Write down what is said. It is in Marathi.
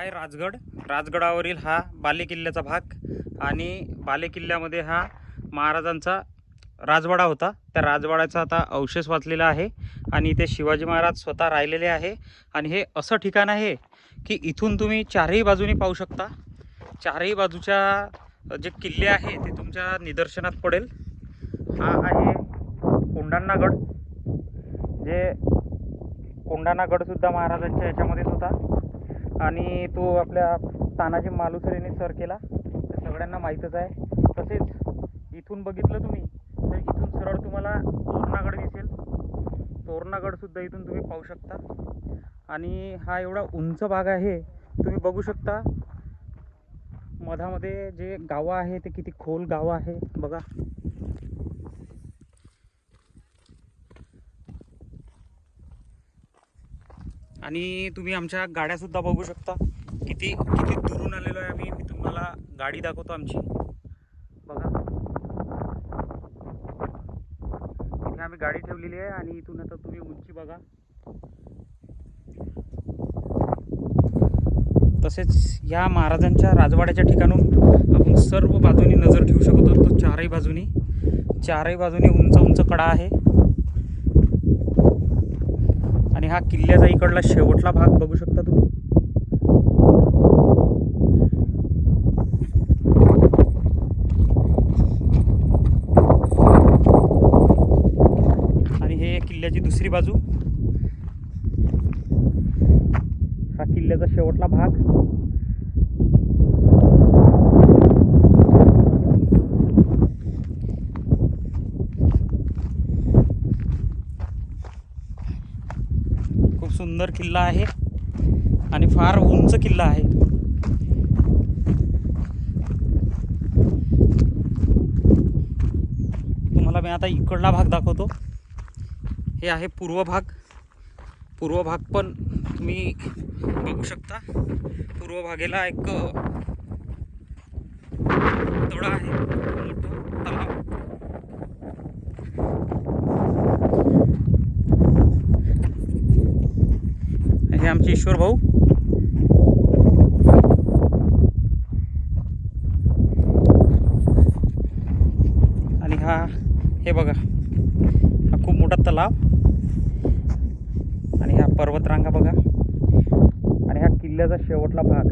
आहे राजगड. राजगडावरील हा बालेकिल्ल्याचा भाग आणि बालेकिल्ल्यामध्ये हा महाराजांचा राजवाडा होता. त्या राजवाड्याचा आता अवशेष वाचलेला आहे आणि इथे शिवाजी महाराज स्वतः राहिलेले आहे. आणि हे असं ठिकाण आहे की इथून तुम्ही चारही बाजूनी पाहू शकता. चारही बाजूच्या जे किल्ले आहे ते तुमच्या निदर्शनात पडेल. हा आहे कोंडाणागड जे कोंडाणागडसुद्धा महाराजांच्या याच्यामध्येच होता. आणि तो आपल्या तानाजी मालुसरेने सर केला. ते सगळ्यांना माहीतच आहे. तसेच इथून बघितलं तुम्ही तर इथून सरळ तुम्हाला तोरणागड दिसेल. तोरणागडसुद्धा इथून तुम्ही पाहू शकता. आणि हा एवढा उंच भाग आहे तुम्ही बघू शकता. मधामध्ये जे गावं आहे ते किती खोल गावं आहे. बघा. आणि तुम्ही आमच्या गाड्यासुद्धा बघू शकता. किती किती दुरून आलेलो आहे आम्ही. मी तुम्हाला गाडी दाखवतो आमची. बघा. इथे आम्ही गाडी ठेवलेली आहे आणि इथून आता तुम्ही उंची बघा. तसेच या महाराजांच्या राजवाड्याच्या ठिकाणून आपण सर्व बाजूनी नजर ठेवू शकतो. तो चारही बाजूनी. चारही बाजूनी उंच उंच कडा आहे आणि हा किल्ल्याचा इकडला शेवटला भाग बघू शकता तुम्ही? आणि हे किल्ल्याची दुसरी बाजू. हा किल्ल्याचा शेवटला भाग. सुंदर किल्ला आहे आणि फार उंच किल्ला आहे. तुम्हाला मी आता इकडला भाग दाखवतो. हे आहे पूर्व भाग. पूर्व भाग पण तुम्ही बघू शकता. पूर्व भागेला एक तळ आहे मोठं तलाव हे आमचे ईश्वर भाऊ. आणि हा हे बघा हा खूप मोठा तलाव. आणि हा पर्वतरांगा बघा. आणि हा किल्ल्याचा शेवटला भाग.